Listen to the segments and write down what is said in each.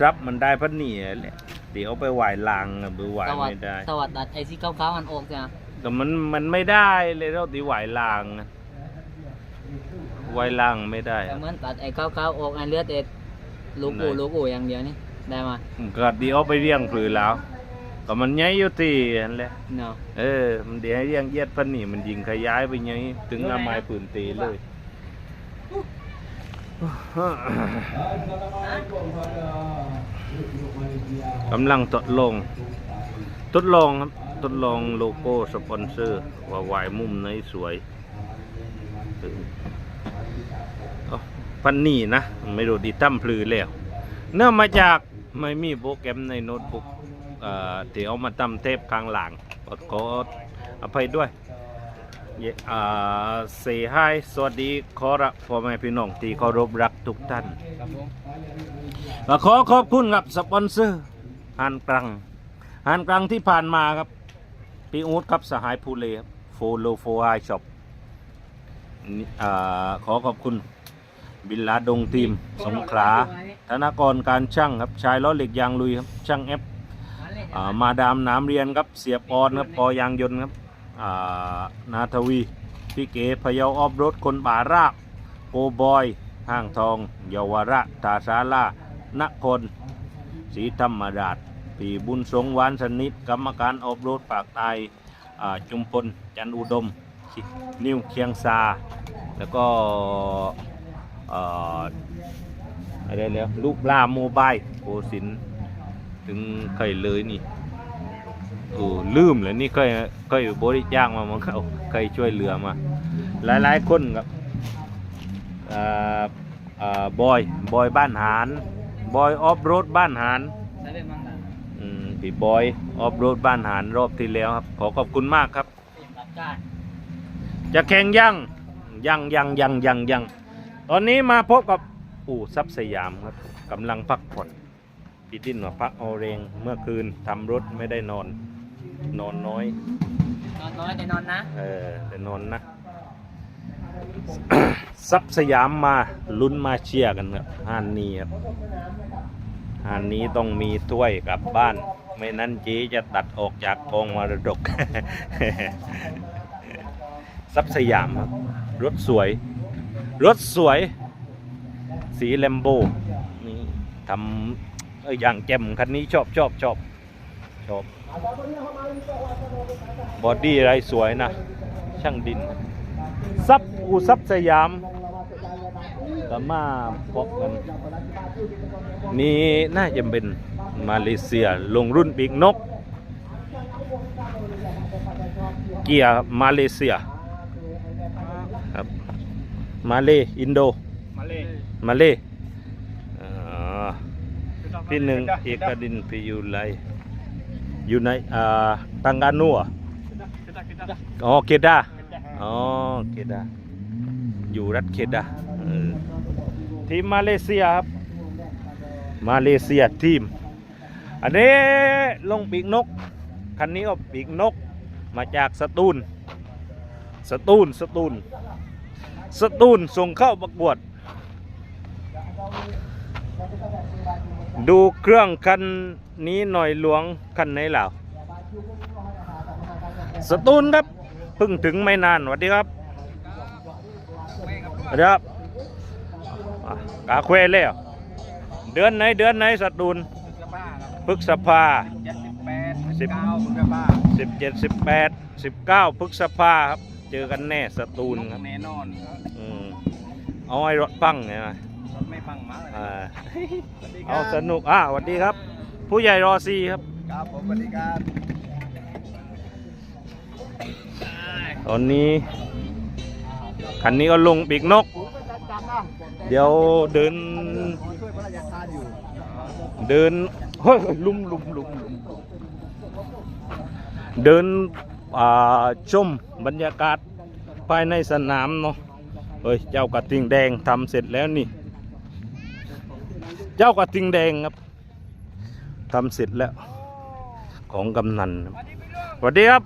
ศัพท์มันได้พันนี่แหละเดี๋ยวเอาไปไหวลางอะไปไหวสวัสไม่ดได้ สวัสดัดไอ้ที่ขาวๆมันออกจ้ะแต่มันมันไม่ได้เลยเราตีไหวลางอะไหวลางไม่ได้แต่อะ เหมือนตัดไอ้ขาวๆออกอันเลือดเอ็ดลูกอูไหน ลูกอูอย่างเดียวนี่ได้มาก็เดี๋ยวเอาไปเลี้ยงผือแล้วก็มันใหญ่อยู่ตีนั่นแหละเนาะ เออ มันเดี๋ยวให้เลี้ยงเยียดพันนี่มันยิงขยายไปไงถึงเอาไม้ปืนตีเลย กำลังทดลอง ทดลองครับ ทดลองโลโก้สปอนเซอร์ ว่าวายมุมไหนสวยอ๋อฝันนี่นะ ไม่รู้ดีตั้มพลือแล้ว เนื่องมาจากไม่มีโปรแกรมในโน้ตบุ๊กที่เอามาตั้มเทปข้างหลังขอขออภัยด้วย อ่าเซฮายสวัสดีขอรับพ่อแม่พี่น้องที่เคารพรักทุกท่านครับผมก็ขอขอบคุณครับสปอนเซอร์หานกลางหานกลางที่ผ่านมาครับ พี่อู๊ดครับสหายภูเลครับโฟโลโฟไฮช็อปขอขอบคุณบินลาดงทีม สงขลาธนากรการช่างครับชายล้อเหล็กยางลุยครับช่างแอปอ่ามาดามน้ำเรียนครับเสียปอนครับปอยางยนต์ครับอ่า นาทวีพี่เก๋พะเยาออฟรถคนป่ารากโกบอย ห้างทอง เยาวระตาสาลานครศรีธรรมราชปีบุญสงวานสนิทกรรมการออฟรดปากใตายอ่าจุมพลจันอุดม นิวเคียงซา แล้วก็อะไรแล้วลูกปลาโมบายโกสินถึงเคยเลยนี่ โอ้ลืมเลยนี่เคยเคยบริจาคมามันเขาเคยช่วยเหลือมา หลายๆคนครับอ่อเอ่อบอยบอยบ้านหานบอยออฟโรดบ้านหานได้เป็นมั้งนะอืมพี่บอยออฟโรดบ้านหานรอบที่แล้วครับ ขอขอบคุณมากครับ จะแข่งยังยังยังยังยังยังตอนนี้มาพบกับปู่ทรัพย์สยามครับกำลังพักผ่อนพี่ดิ้นว่าพักเอาเรงเมื่อคืนทำรถไม่ได้นอน นอนน้อย นอนน้อยแต่นอนนะ เออแต่นอนนะทรัพย์สยามมาลุ้นมาเชียร์กันครับฮานนี้ครับฮานนี้ต้องมีถ้วยกลับบ้าน ไม่นั้นเจ๊จะตัดออกจากกองมรดกทรัพย์สยามครับรถสวย รถสวย สีแลมโบนี่ทำเอ้ยอย่างแจ่มคันนี้ชอบชอบชอบชอบ บอดี้อะไรสวยนะ ช่างดิน ซับอูซับสยามก็มาพบกัน นี่น่าจะเป็นมาเลเซียลงรุ่นปีกนก เกียร์มาเลเซียครับมาเลอินโด มาเลยมาเลอ่าพี่หนึ่งเอกดินพิยุไล อยู่ในอ่าตังกานัวอ๋อเคดาอ๋อเคดาอยู่รัฐเคดาเออทีมมาเลเซียครับ มาเลเซียทีม อันนี้ลงปีกนก คันนี้ก็ปีกนกมาจากสตูล สตูล สตูล สตูลส่งเข้าประกวด ดูเครื่องคันนี้หน่อยหลวงคันไหนเหล่าสตูลครับเพิ่งถึงไม่นานสวัสดีครับสวัสดีครับอะกาเควเลยเหรอเดือนไหนเดือนไหนสตูลพฤษภาเจ็ดสิบแปดสิบเก้ามึงกระบ้าสิบเจ็ดสิบแปดสิบเก้าพฤษภาครับ เจอกันแน่สตูลครับแน่นอนอืมเอาไอ้รถพังเนี่ยนะรถ ไม่พังมาเลยอ่าสวัสดีคเอารับสนุกอะสวัสดีครับ ผู้ใหญ่รอซีครับ ครับผมสวัสดีครับตอนนี้คันนี้ก็ลงปีกนก เดี๋ยวเดินช่วยพระราชทานอยู่เดินเฮ้ยลุมลุมลุมลุมเดินอ่าชมบรรยากาศภายในสนามเนาะเฮ้ยเจ้ากระทิงแดงทำเสร็จแล้วนี่ เจ้ากระทิงแดงครับทำเสร็จแล้ว ของกำนันครับสวัสดีครับ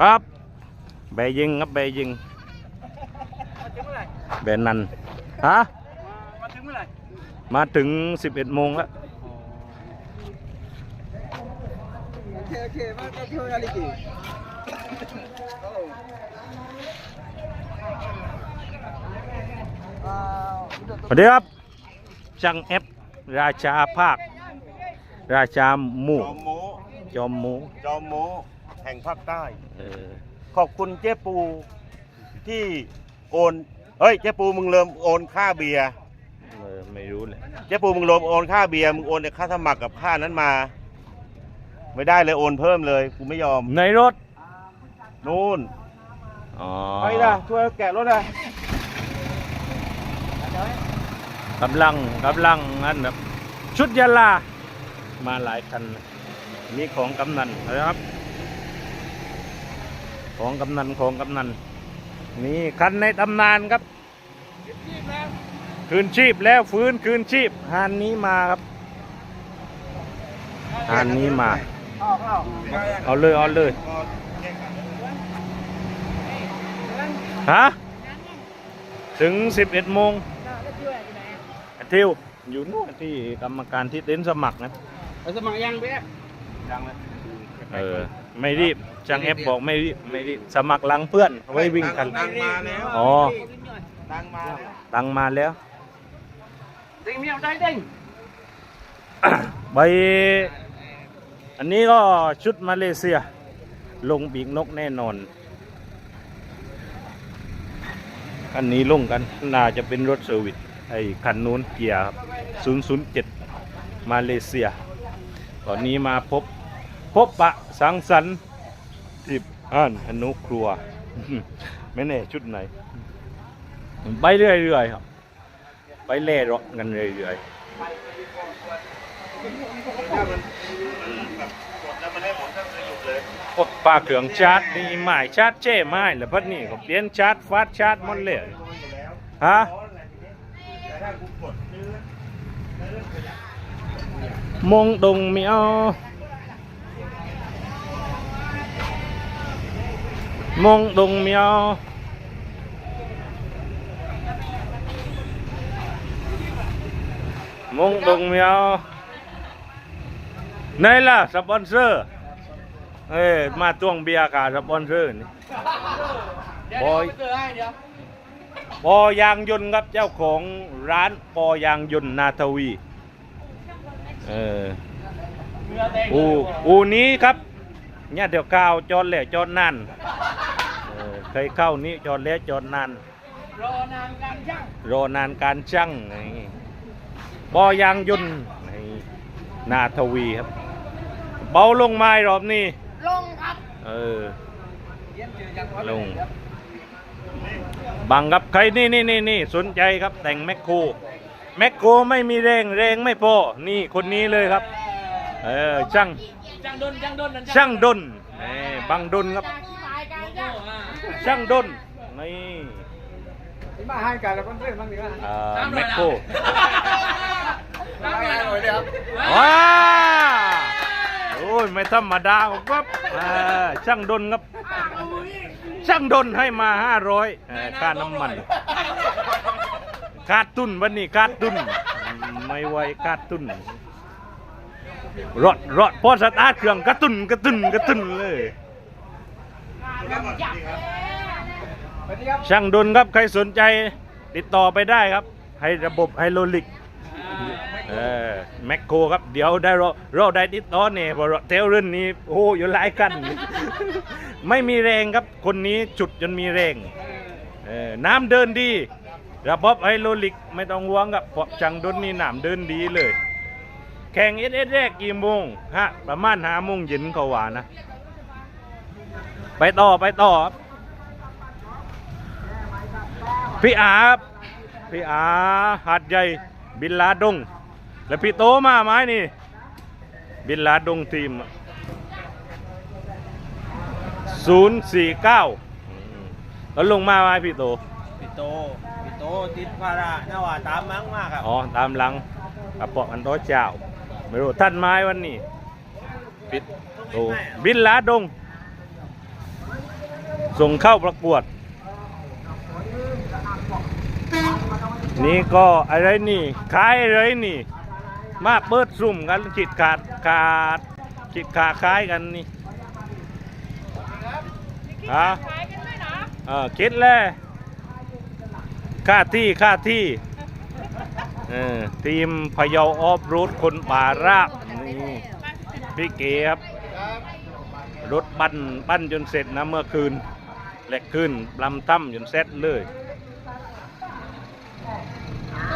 ครับ แบยิงครับแบยิงมาถึงเมื่อไหร่แบนันฮะมาถึงเมื่อไหร่มาถึง 11โมงแล้วโอเคโอเคมาก็ช่วยอะไรกี่อ่าสวัสดีครับ ช่างเอฟราชาภาค ราชาหมู่จอมโมจอมหมูจอมโมแห่งภาคใต้ เออขอบคุณเจ๊ปูที่โอนเฮ้ยเจ๊ปูมึงเริ่มโอนค่าเบียร์เออไม่รู้เลยเจ๊ปูมึงเริ่มโอนค่าเบียร์มึงโอนแต่ค่าสมัครกับค่านั้นมา ไม่ได้เลยโอนเพิ่มเลยกูไม่ยอมในรถนู่นอ๋อไปละช่วยแกะรถละ กำลังกำลังนั่นแบบชุดยาลา มาหลายคันนะมีของกำนันนะครับ ของกำนันของกำนันนี่คันในตำนานครับ คืนชีพแล้วฟื้นคืนชีพฮานนี้มาครับฮานนี้มาเข้าเข้าเอาเลยเอาเลยฮะถึง 11โมง ทิวอยู่นู่นที่กรรมการที่เต็นท์สมัครนะไปสมัครยังเบ๊ะยังเลยเออไม่รีบช่างเอฟบอกไม่รีบไม่รีบสมัครหลังเพื่อนไว้วิ่งกันตังมาแล้วอ๋อตังมาแล้วตังมาแล้วดิ้งเมียวได้ดิ้งใบอันนี้ก็ชุดมาเลเซีย ลงปีกนกแน่นอนอันนี้ลงกันน่าจะเป็นรถเซอร์วิส ไอ้คันนู้นเกียร์ 007 มาเลเซีย ตอนนี้มาพบพบปะสังสรรค์ที่อ่านอนุครัว ไม่แน่ชุดไหน ไปเรื่อยๆครับ ไปเล่ร่อนกันเรื่อยๆโอ้ปลาเขืองชาร์จนี่หมายชาร์จเจ้ไม้แล้วพัดนี่ก็เปลี่ยนชาร์จฟาดชาร์จมันเลยฮะ มงดงเมียวมงดงเมียว มงดงเมียวไหนล่ะสปอนเซอร์ เอ้ยมาตวงเบียร์ขาสปอนเซอร์นี่บอย ปอยางยนต์ครับเจ้าของร้านปอยางยนต์นาทวีเออเรือแดงอูอูนี้ครับเนี่ยเดี๋ยวก้าวจอดแหล่จอดนั่นเออเคยเข้านี้จอดแล้วจอดนั่นรอนานการย่างรอนานการช่างนี่ปอยางยนต์นี่นาทวีครับ เบาลงไม้รอบนี้ลงครับ เออลง บังครับใครนี่นี่นี่นี่สนใจครับแต่งแมคโครแมคโครไม่มีแรงแรงไม่พอนี่คนนี้เลยครับ เออช่างจังดนจังดนนั่นช่างดนเออบังดนครับ ช่างดนนี่ที่มาให้กันแล้วก็เรื่องบ้างดีกว่าเอ่อแมคโครมาให้หน่อยเดียวว้าโอ้ยไม่ธรรมดาครับเออช่างดนครับ ช่างดนให้มาห้าร้อยค่าน้ำมัน ขาดทุนวันนี้ขาดทุน ไม่ไหวขาดทุนรอดรอดพอสตาร์ทเครื่องกระตุนกระตุนกระตุนเลยสวัสดีครับช่างดนครับใครสนใจติดต่อไปได้ครับ ให้ระบบไฮโดรลิก เออแมคโครครับ เดี๋ยวได้เราเราได้ติดต่อเนี่ยเพราะเทลเรื่องนี้โอ้อยู่หลายกัน ไม่มีแรงครับ คนนี้จุดจนมีแรงเออน้ำเดินดี ระบบไฮโดรลิกไม่ต้องห่วงครับเพราะช่างดนนี่น้ำเดินดีเลย แข่งเอสเอสแรกกี่โมงฮะประมาณห้าโมงเย็นเขาว่านะ ไปต่อไปต่อครับพี่อาพี่อาหาดใหญ่บินลาดง แล้วพี่โตมาไหมนี่ บินลาดงทีมศูนย์สี่เก้าแล้วลงมาไหมพี่โต พี่โต พี่โตติดภาระนะว่าตามมั้งมากครับอ๋อ ตามหลังกับปอกอันโตเจ้า ไม่รู้ท่านไม้วันนี้ปิดโตบินลาดง ส่งเข้าประกวด นี่ก็อะไรนี่ขายอะไรนี่ มาเปิดซุ่มกันจิตขาดขาดจิตขาดขายกันนี่ฮะเออคิดเลยค่าที่ค่าที่เออทีมพะเยาออฟรูดคนป่าราบนี่พี่เก๋ครับรถปั้นปั้นจนเสร็จนะเมื่อคืนแหลกขึ้นลำตั้มจนเสร็จเลย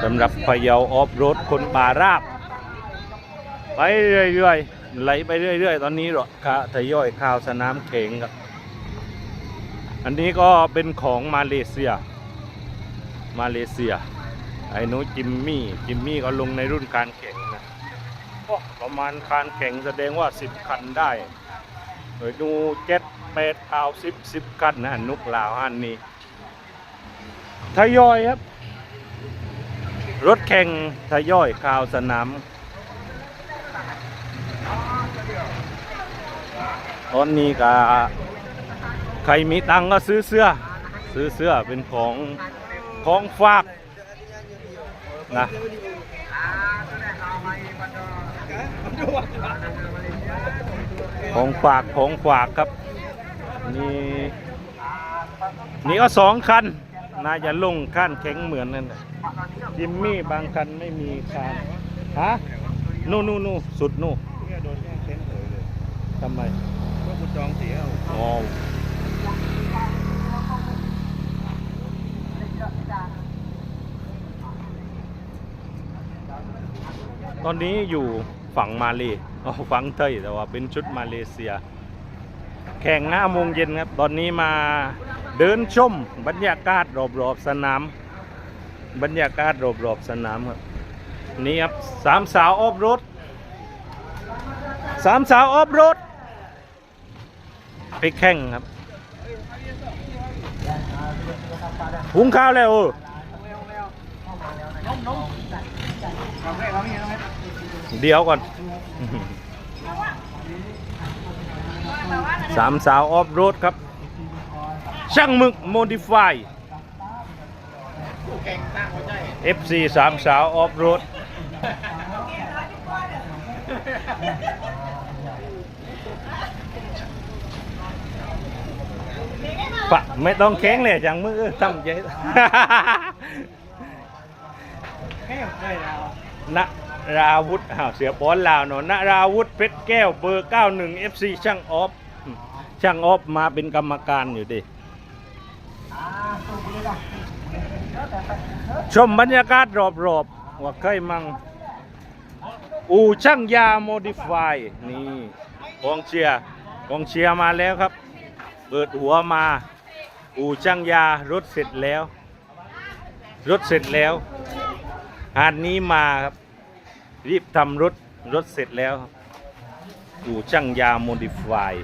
สำหรับพะเยาออฟโรดคนป่าราบ ไปเรื่อยๆไหลไปเรื่อยๆ ตอนนี้หรอค่ะทยอยข่าวสนามเข่งครับ อันนี้ก็เป็นของมาเลเซีย มาเลเซีย ไอ้นูจิมมี่ จิมมี่ก็ลงในรุ่นการแข่งนะประมาณการแข่งแสดงว่า 10 คันได้เฮ้ยดูเจ็ดแปดเก้าสิบสิบคันนะนุกลาวอันนี้ทยอยครับ รถแข่งทยอยข่าวสนาม อนนี้ก็ใครมีตังก็ซื้อเสื้อ ซื้อเสื้อเป็นของของฝากนะของฝากของฝากครับนี่นี่ก็สองคันน่าจะลงขั้นแข็งเหมือนนั่นจิมมี่บางคันไม่มีคานฮะนู่นนู่นู่สุดนู่นทำไม จองเสียเอาอ๋อตอนนี้อยู่ฝั่งมาเลอ๋อฝั่งไทยแต่ว่าเป็นชุดมาเลเซีย แข่งหน้าโมงเย็นครับ ตอนนี้มาเดินชมบรรยากาศรอบๆสนาม บรรยากาศรอบๆสนามครับ นี่ครับสามสาวออฟโรดสามสาวออฟโรด ไปแข่งครับหุงข้าวแล้วเออเดี๋ยวก่อนสามสาวออฟโรดครับ ช่างหมึกโมดิฟาย FC สามสาวออฟโรด ปะไม่ต้องแข็งเลยจังมือทำใจณราวุธอ้าวเสียบอลลาวเนาะณราวุธเพชรแก้วเบอร์91 FC ช่างออฟช่างออฟมาเป็นกรรมการอยู่ดิชมบรรยากาศรอบๆว่าเคยมั่งอูช่างยาโมดิฟายนี่กองเชียร์กองเชียร์มาแล้วครับ เปิดหัวมา อูช่างยารถเสร็จแล้ว รถเสร็จแล้วหาดนี้มาครับ รีบทำรถรถเสร็จแล้วครับอูช่างยาโมดิฟาย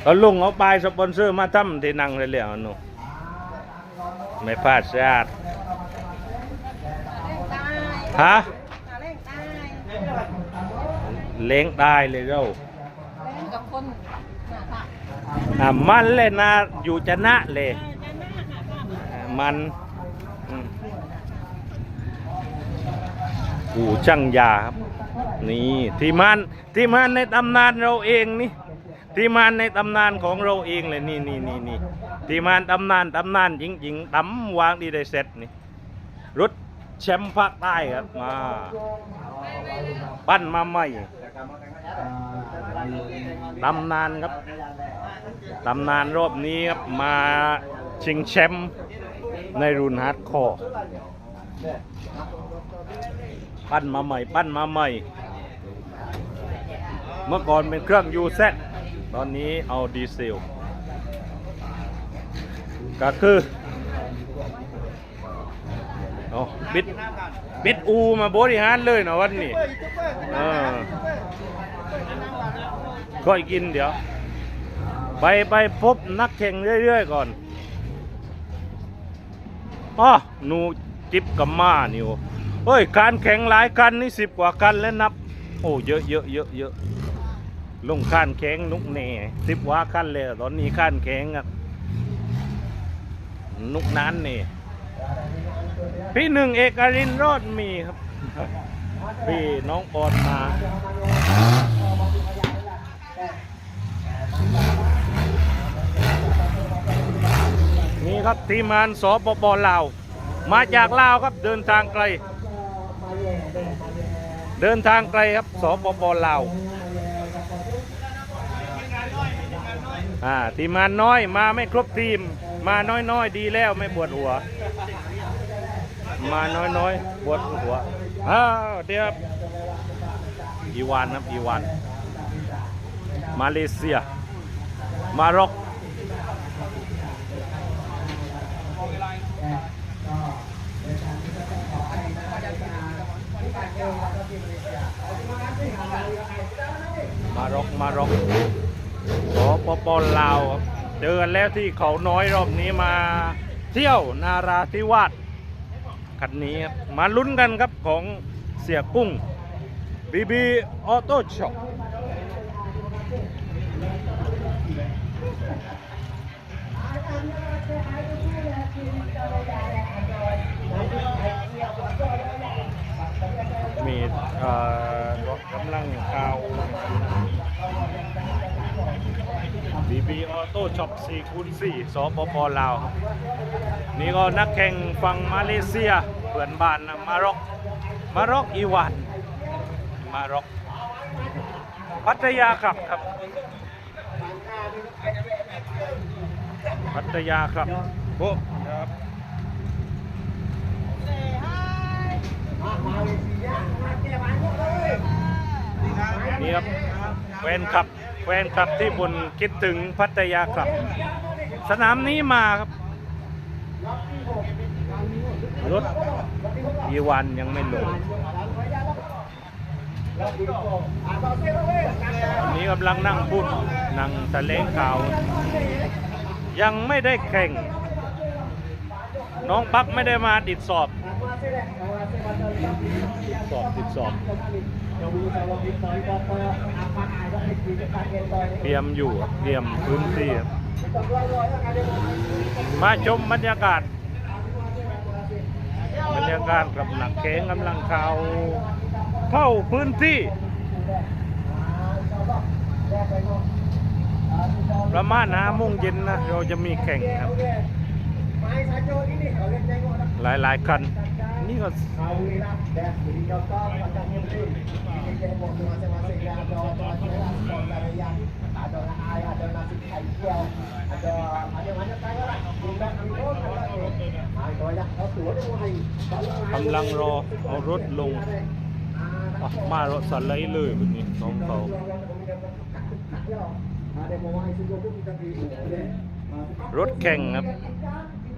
เขาลงเอาปลายสปอนเซอร์มาทำที่นั่งเลยแล้วหนูไม่พลาดชาติฮะเล้งได้เลยเรากับคนนะคะ อะมันเลยนะอยู่จะนะเลยอะมันอืมกูช่างยาครับ นี่ที่มานที่มานในตำนานเราเองนี่ที่มานในตำนานของเราเองเลยนี่นี่นี่นี่ที่มานตำนานตำนานจริงๆตำวางดีได้เสร็จนี่รถแชมป์ภาคใต้ครับมา ปั้นมาใหม่ ตำนานครับตำนานรอบนี้ครับมาชิงแชมป์ในรุ่นฮาร์ดคอร์ปั้นมาใหม่ ปั้นมาใหม่ เมื่อก่อนเป็นเครื่องยูเซตอนนี้เอาดีเซล ก็คือเอาบิดบิดอูมาบริหารเลยเนะวันนี้เออ ค่อยกินเดี๋ยว ไปไปพบนักแข่งเรื่อยๆก่อนอ๋อหนูจิบกับมานิวเฮ้ย การแข่งหลายคันนี่สิบกว่าคันแล้วนับ โอ้เยอะเยอะเยอะเยอะลงข้านแข่งนุกแน่สิบว่าคันเลยตอนนี้ข้านแข่งอะนุกนั้นนี่พี่หนึ่งเอกรินทร์รอดมีครับ พี่น้องปอนมา นี่ครับทีมงานสปปลาว มาจากลาวครับเดินทางไกล เดินทางไกลครับสปปลาวอ่าทีมงานน้อยมาไม่ครบทีม มาน้อยๆดีแล้วไม่ปวดหัว มาน้อยๆปวดหัวอ้าวเดี๋ยวอีวานครับอีวาน มาเลเซีย มาร็อก มารอกมารอกสปปลาวครับเจอกันแล้วที่เขาน้อยรอบนี้มาเที่ยวนาราธิวาสคันนี้ครับมาลุ้นกันครับของเสียกุ้งบีบีออโต้ช็อปมีเอ่อรถ กำลังข่าวบีบีออโต้ช็อป4คูณ4สปปลาว นี่ก็นักแข่งฝั่งมาเลเซียเพื่อนบ้านนะมาร็อกมาร็อกอีวานมาร็อกพัทยาครับครับ พัทยาครับโอ้ครับ นี่ครับแฟนคลับแฟนคลับที่บนคิดถึงพัทยาครับ สนามนี้มาครับรถยีวันยังไม่ลงนี้กำลังนั่งพูดนั่งแถลงข่าว ยังไม่ได้แข่ง น้องปั๊กไม่ได้มาติดสอบ ติดสอบติดสอบเตรียมอยู่เตรียมพื้นที่มาชมบรรยากาศ บรรยากาศกับหนักแข้งกำลังเข้าเข้าพื้นที่ ประมาณห้าโมงเย็นนะเราจะมีแข่งครับ หลายๆคัน นี่ก็กำลังรอเอารถลงอะมารถสไลด์เลยวันนี้น้องเขารถแข่งครับ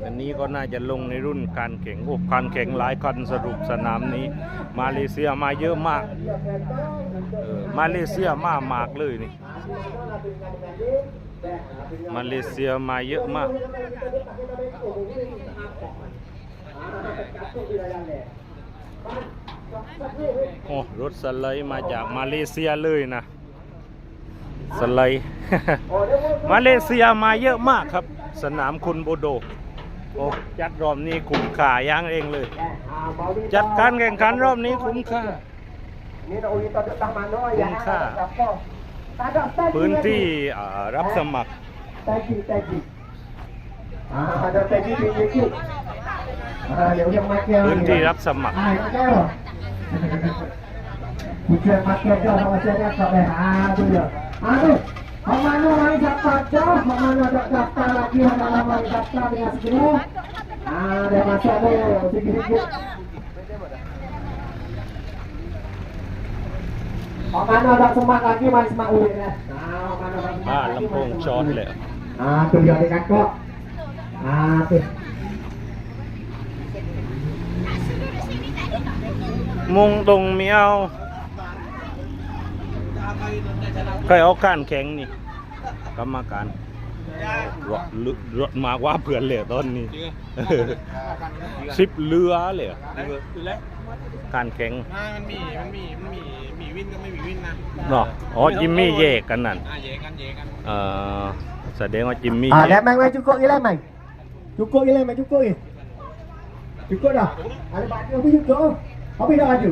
อันนี้ก็น่าจะลงในรุ่นการแข่งโอ้การแข่งหลายคันสรุปสนามนี้ มาเลเซียมาเยอะมากเออมาเลเซียมามากเลยนี่มาเลเซียมาเยอะมากโอ้รถสไลด์มาจากมาเลเซียเลยนะสไลด์มาเลเซียมาเยอะมากครับ สนามคุณโบโด โอ้จัดรอบนี้คุ้มค่าอย่างเองเลย จัดการแข่งขันรอบนี้คุ้มค่าคุ้มค่าพื้นที่อ่ารับสมัครพื้นที่รับสมัคร Hujan makin jauh sama saya sampai aduh ya. Aduh, Pemanu mari daftar jauh, Pemanu ada daftar lagi, Pemanu mari daftar dengan segera. Ada masuk ada sedikit-sedikit. Pemanu ada semak lagi, mari semak ulit ya. Nah, Pemanu ada semak อ่า lagi, ลำโพง mari ช็อต semak เลย ulit. Ah, tuh ya dekat kok. Ah, tuh. มุงตรงเมียวใครเอาการแข่งนี่ กรรมการรถลึรถมากว่าเพื่อนเลยตอนนี้สิบเรือเลยเหรอคือแล้วการแข่งมันมีมันมีมันมีมีวินก็ไม่มีวินนะเนาะอ๋อจิมมี่แยกกันนั่นอ่าเยกันเยกันเอ่อแสดงว่าจิมมี่ Ah, แย dah ก main main cukup gila main. Cukup gila main cukup ni. Cukup dah. Ada baju habis cukup. Habis dah baju.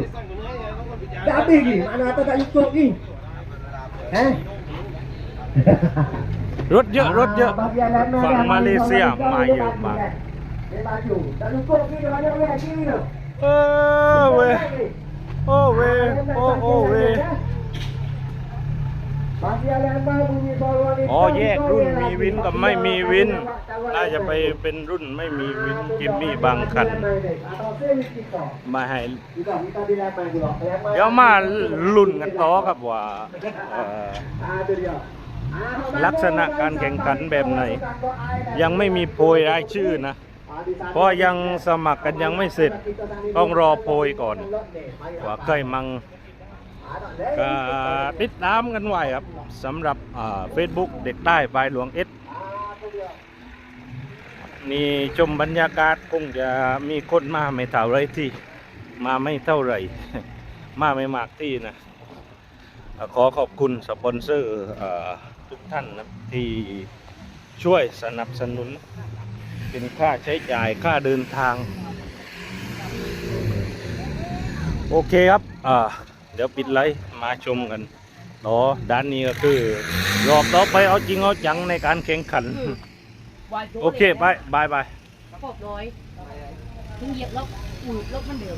Dah habis ni. Mana atas tak cukup ni. Eh? รถเยอะรถเยอะ Ah, bahagian lain ฝั่ง dah มาเลเซีย baju, มา baju, เยอะ baju, มาก Dia baju. Tak cukup ni dia banyak orang sini tu. เออเว้ยโอ้เว้ยโอ้โอ้เว้ย Bahagian lain dah bunyi suara ni. อ๋อแยกรุ่นมีวินกับไม่มีวิน น่าจะไปเป็นรุ่นไม่มีวินกิมมี่บางคัน Atau sales kita. มาให้ Juga kita di lain main juga. Lain main- เดี๋ยวมาลุ้นกันต่อครับว่า ลักษณะการแข่งขันแบบไหน ยังไม่มีโพยรายชื่อนะ เพราะยังสมัครกันยังไม่เสร็จ ต้องรอโพยก่อนว่าใครมังก็ติดตามกันไว้ครับสำหรับเฟซบุ๊กเด็กใต้ปายหลวงเอสนี่ชมบรรยากาศคงจะมีคนมาไม่เท่าไรที่ มาไม่เท่าไรมาไม่มากที่นะ ขอขอบคุณสปอนเซอร์ ทุกท่านนะที่ช่วยสนับสนุน เป็นค่าใช้จ่ายค่าเดินทาง โอเคครับอ่าเดี๋ยวปิดไลฟ์มาชมกันต่อด้านนี้ก็คือรอบต่อไปเอาจริงเอาจังในการแข่งขัน โอเคบายบายบายครบร้อยถึงเหยียบแล้วอุ่นแล้วมันเดือด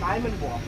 ซ้ายมันบวก